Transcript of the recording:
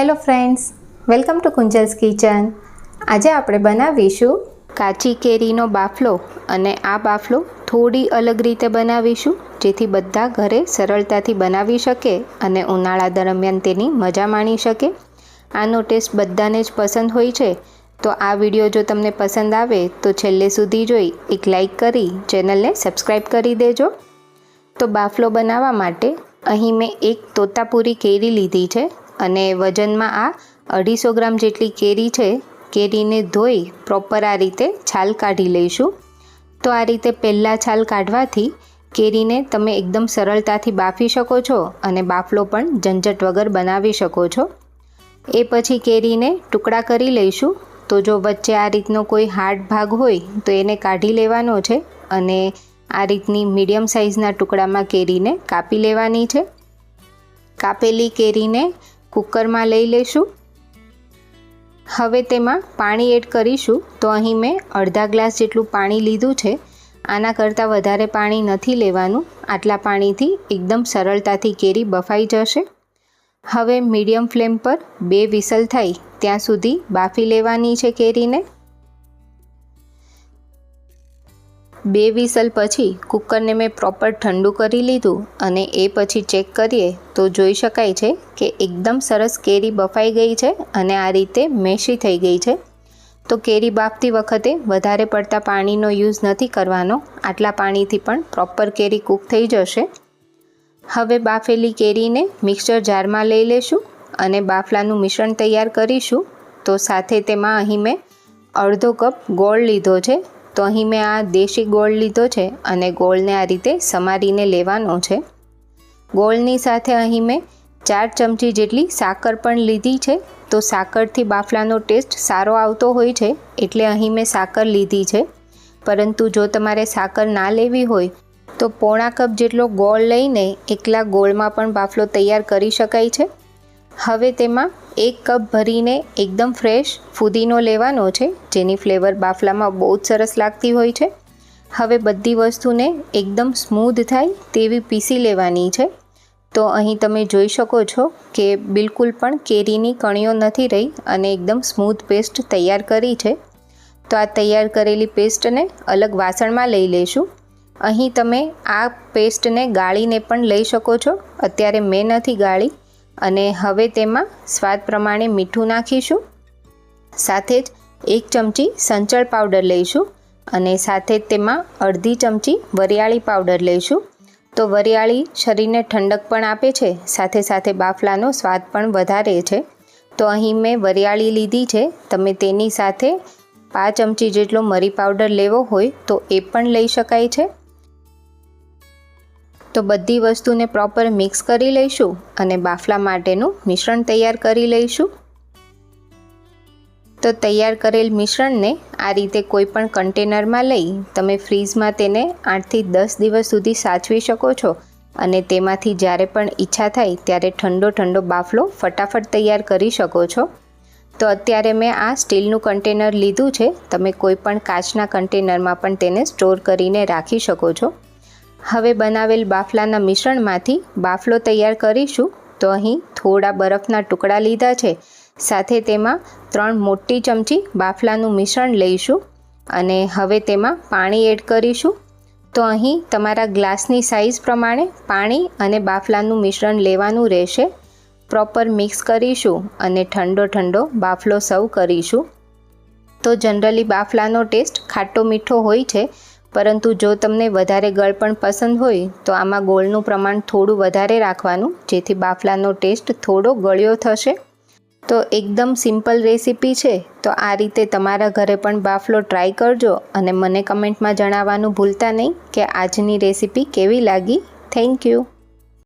Hello friends welcome to Kunjal's kitchen આજે આપણે બનાવીશું કાચી કેરીનો બાફલો અને આ બાફલો થોડી અલગ રીતે બનાવીશું, જેથી બધા ઘરે સરળતાથી બનાવી શકે અને ઉનાળા દરમિયાન તેની મજા માણી શકે. આનો ટેસ્ટ બધાને જ પસંદ હોય છે. તો આ વીડિયો જો તમને પસંદ આવે, તો છેલ્લે સુધી જોઈ એક લાઈક કરી, ચેનલને સબસ્ક્રાઈબ કરી દેજો. તો બાફલો બનાવવા માટે અહીં મેં એક તોતાપુરી કેરી લીધી છે. અને વજનમાં આ અઢીસો ગ્રામ જેટલી કેરી છે, કેરીને ધોઈ પ્રોપર આ રીતે છાલ કાઢી લઈશું. તો આ રીતે પહેલાં છાલ કાઢવાથી કેરીને તમે એકદમ સરળતાથી બાફી શકો છો અને બાફલો પણ ઝંઝટ વગર બનાવી શકો છો. એ પછી કેરીને ટુકડા કરી લઈશું. તો જો વચ્ચે આ રીતનો કોઈ હાર્ડ ભાગ હોય, તો એને કાઢી લેવાનો છે અને આ રીતની મીડિયમ સાઇઝના ટુકડામાં કેરીને કાપી લેવાની છે. કાપેલી કેરીને કુકરમાં લઈ લઈશું. હવે તેમાં પાણી એડ કરીશું. તો અહીં મેં અડધા ગ્લાસ જેટલું પાણી લીધું છે. આના કરતાં વધારે પાણી નથી લેવાનું. આટલા પાણીથી એકદમ સરળતાથી કેરી બફાઈ જશે. હવે મીડિયમ ફ્લેમ પર બે વિસલ થાય ત્યાં સુધી બાફી લેવાની છે કેરીને. બે વિસલ પછી કુકરને મેં પ્રોપર ઠંડુ કરી લીધું અને એ પછી ચેક કરીએ તો જોઈ શકાય છે કે એકદમ સરસ કેરી બફાઈ ગઈ છે અને આ રીતે મેશી થઈ ગઈ છે. તો કેરી બાફતી વખતે વધારે પડતા પાણીનો યુઝ નથી કરવાનો. આટલા પાણીથી પણ પ્રોપર કેરી કૂક થઈ જશે. હવે બાફેલી કેરીને મિક્સર જારમાં લઈ લેશું અને બાફલાનું મિશ્રણ તૈયાર કરીશું. તો સાથે તેમાં અહીં મેં અડધો કપ ગોળ લીધો છે. તો અહીં મેં આ દેશી ગોળ લીધો છે અને ગોળને આ રીતે સમારીને લેવાનો છે. ગોળની સાથે અહીં મેં ચાર ચમચી જેટલી સાકર પણ લીધી છે. તો સાકરથી બાફલાનો ટેસ્ટ સારો આવતો હોય છે એટલે અહીં મેં સાકર લીધી છે. પરંતુ જો તમારે સાકર ના લેવી હોય, તો પોણા કપ જેટલો ગોળ લઈને એકલા ગોળમાં પણ બાફલો તૈયાર કરી શકાય છે. હવે તેમાં એક કપ ભરીને એકદમ ફ્રેશ ફુદીનો લેવાનો છે, જેની ફ્લેવર બાફલામાં બહુ જ સરસ લાગતી હોય છે. હવે બધી વસ્તુને એકદમ સ્મૂધ થાય તેવી પીસી લેવાની છે. તો અહીં તમે જોઈ શકો છો કે બિલકુલ પણ કેરીની કણીઓ નથી રહી અને એકદમ સ્મૂથ પેસ્ટ તૈયાર કરી છે. તો આ તૈયાર કરેલી પેસ્ટને અલગ વાસણમાં લઈ લઈશું. અહીં તમે આ પેસ્ટને ગાળીને પણ લઈ શકો છો. અત્યારે મેં નથી ગાળી. અને હવે તેમાં સ્વાદ પ્રમાણે મીઠું નાખીશું. સાથે જ એક ચમચી સંચળ પાવડર લઈશું અને સાથે જ તેમાં અડધી ચમચી વરિયાળી પાવડર લઈશું. તો વરિયાળી શરીરને ઠંડક પણ આપે છે, સાથે સાથે બાફલાનો સ્વાદ પણ વધારે છે. તો અહીં મેં વરિયાળી લીધી છે, તમે તેની સાથે પાંચ ચમચી જેટલો મરી પાવડર લેવો હોય તો એ પણ લઈ શકાય છે. તો બધી વસ્તુને પ્રોપર મિક્સ કરી લઈશું અને બાફલા માટેનું મિશ્રણ તૈયાર કરી લઈશું. તો તૈયાર કરેલ મિશ્રણને આ રીતે કોઈ પણ કન્ટેનરમાં લઈ તમે ફ્રીઝમાં તેને આઠથી દસ દિવસ સુધી સાચવી શકો છો અને તેમાંથી જ્યારે પણ ઈચ્છા થાય ત્યારે ઠંડો ઠંડો બાફલો ફટાફટ તૈયાર કરી શકો છો. તો અત્યારે મેં આ સ્ટીલનું કન્ટેનર લીધું છે, તમે કોઈ પણ કાચના કન્ટેનરમાં પણ તેને સ્ટોર કરીને રાખી શકો છો. હવે બનાવેલ બાફલાના મિશ્રણમાંથી બાફલો તૈયાર કરીશું. તો અહીં થોડા બરફના ટુકડા લીધા છે. સાથે તેમાં ત્રણ મોટી ચમચી બાફલાનું મિશ્રણ લઈશું અને હવે તેમાં પાણી એડ કરીશું. તો અહીં તમારા ગ્લાસની સાઇઝ પ્રમાણે પાણી અને બાફલાનું મિશ્રણ લેવાનું રહેશે. પ્રોપર મિક્સ કરીશું અને ઠંડો ઠંડો બાફલો સર્વ કરીશું. તો જનરલી બાફલાનો ટેસ્ટ ખાટો મીઠો હોય છે પરંતુ જો તમને વધારે ગળપણ પસંદ હોય, તો આમાં ગોળનું પ્રમાણ થોડું વધારે રાખવાનું, જેથી બાફલાનો ટેસ્ટ થોડો ગળ્યો થશે. તો એકદમ સિમ્પલ રેસીપી છે, તો આ રીતે તમારા ઘરે પણ બાફલો ટ્રાય કરજો અને મને કમેન્ટમાં જણાવવાનું ભૂલતા નહીં કે આજની રેસીપી કેવી લાગી. Thank you.